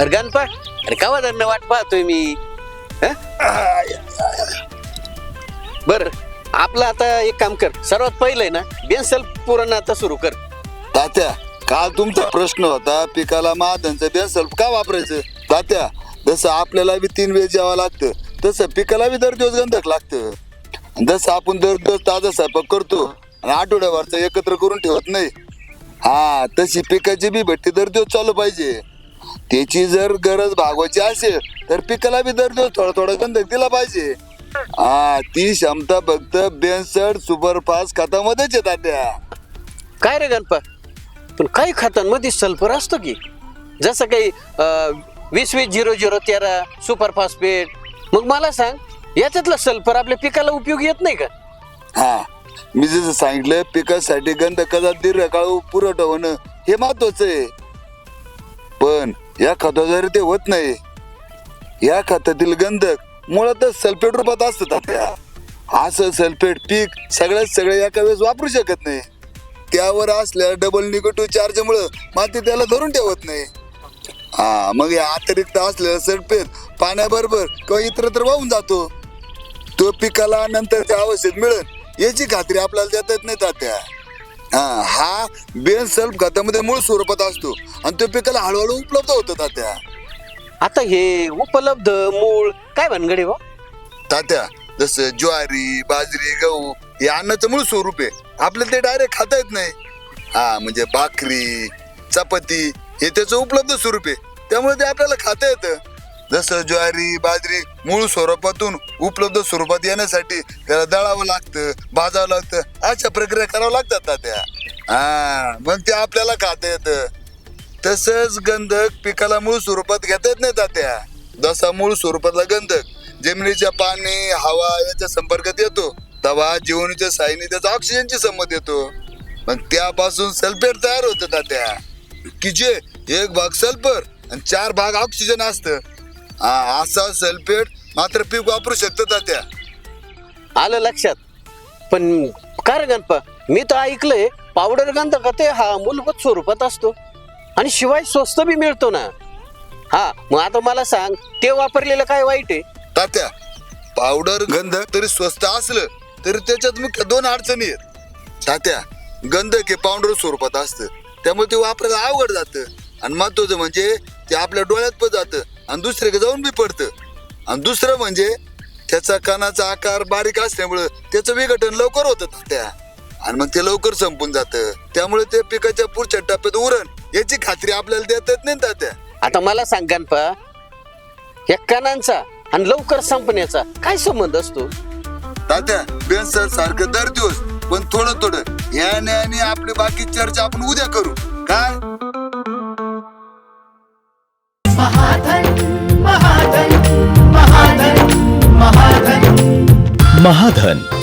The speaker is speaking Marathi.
अरे गणपा अरे कावा धरणं वाट पाहतोय मी? बर आपलं आता एक काम कर. सर्वात पहिलं आहे ना बेन्सल पुरण आता सुरू कर. तात्या काल तुमचा प्रश्न होता पिकाला महादनचं बेसल का वापरायचं? तात्या जसं आपल्याला बी तीन वेळ जेवा लागतं तसं पिकाला बी दर दिवस गंधक लागतं. आणि जसं आपण दर दिवस ताजा स्वयंपाक करतो आणि आठवड्यावरचा एकत्र करून ठेवत नाही. हा तशी पिकाची बी भट्टी दर दिवस चालू पाहिजे. त्याची जर गरज भागवायची असेल तर पिकाला बी दर दिवस थोडा थोडा गंधक दिला पाहिजे. हा ती क्षमता फक्त बेनसड सुपरफास्ट खतामध्येच आहे तात्या काय रे गणपा? पण काही खतांमध्ये सल्फर असतो की? जसं काही अं, वीस वीस झिरो झिरो तेरा सुपर फॉस्फेट मग मला सांग याच्यातलं सल्फर आपल्या पिकाला उपयोग येत नाही का? हा मी जसं सांगितलं पिकासाठी गंधकाचा दीर्घकाळ पुरवठा होणं हे महत्वाचं आहे. पण या खताद्वारे ते होत नाही या खतातील गंधक मुळातच सल्फेट रूपात असतं असं सल्फेट पीक सगळ्यात सगळे एका वेळेस वापरू शकत नाही. त्यावर असल्या डबल निगेटिव्ह चार्ज मुळे माती त्याला धरून ठेवत नाही. हा मग या अतिरिक्त असलेला सल्फेट पाण्याबरोबर किंवा इतरत्र वाहून जातो. तो पिकाला नंतर ते औषध मिळेल याची खात्री आपल्याला देता येत नाही तात्या हा हा बेन सल्फ खतामध्ये मूळ स्वरूपात असतो. आणि तो पिकाला हळूहळू उपलब्ध होतो तात्या. आता हे उपलब्ध मूळ काय भानगडे बा तात्या जसं ज्वारी बाजरी गहू हे अन्नाचं मूळ स्वरूप आहे. आपल्याला ते डायरेक्ट खाता येत नाही. हा म्हणजे भाकरी चपाती हे त्याचं उपलब्ध स्वरूप आहे. त्यामुळे ते आपल्याला खाता येतं. जसं ज्वारी बाजरी मूळ स्वरूपातून उपलब्ध स्वरूपात येण्यासाठी त्याला दळावं लागतं भाजावं लागतं. अशा प्रक्रिया करावं लागतात तात्या हा मग ते आपल्याला खाता येतं. तसंच गंधक पिकाला मूळ स्वरूपात घेता येत नाही तात्या. जसा मूळ स्वरूपातला गंधक जमिनीच्या पाणी हवा याच्या संपर्कात येतो. तवा जीवनीच्या साईने त्याचा ऑक्सिजनची संमत येतो. मग त्यापासून सल्फेट तयार होतं तात्या. की जे एक भाग सल्फर आणि चार भाग ऑक्सिजन असतं. असा सल्फेट मात्र पीक वापरू शकतं तात्या. आलं लक्षात. पण काय रे गणपा? मी तर ऐकलंय पावडर गंधक ते? हा मूलभूत स्वरूपात असतो. आणि शिवाय स्वस्त बी मिळतो ना. हा मग आता मला सांग ते वापरलेलं काय वाईट आहे? तात्या पावडर गंध तरी स्वस्त असलं तरी त्याच्यात मुख्य दोन अडचणी आहेत. तात्या गंध हे पावडर स्वरूपात असतं. त्यामुळे ते वापरायला अवघड जातं. आणि महत्वाचं म्हणजे ते आपल्या डोळ्यात पण जातं. आणि दुसरे जाऊन बी पडतं. आणि दुसरं म्हणजे त्याचा कणाचा आकार बारीक असल्यामुळं त्याचं विघटन लवकर होतं तात्या आणि मग ते लवकर संपून जातं. त्यामुळे ते पिकाच्या पुढच्या टप्प्यात उरण याची खात्री आपल्याला देता येत नाही तात्या आता मला सांग गणपा या कणांचा आणि लवकर संपण्याचा काय संबंध असतो? तात्या बेन्सर सारखं दर दिवस पण थोडं थोडं याने आणि आपली बाकी चर्चा आपण उद्या करू. काय? महाधन.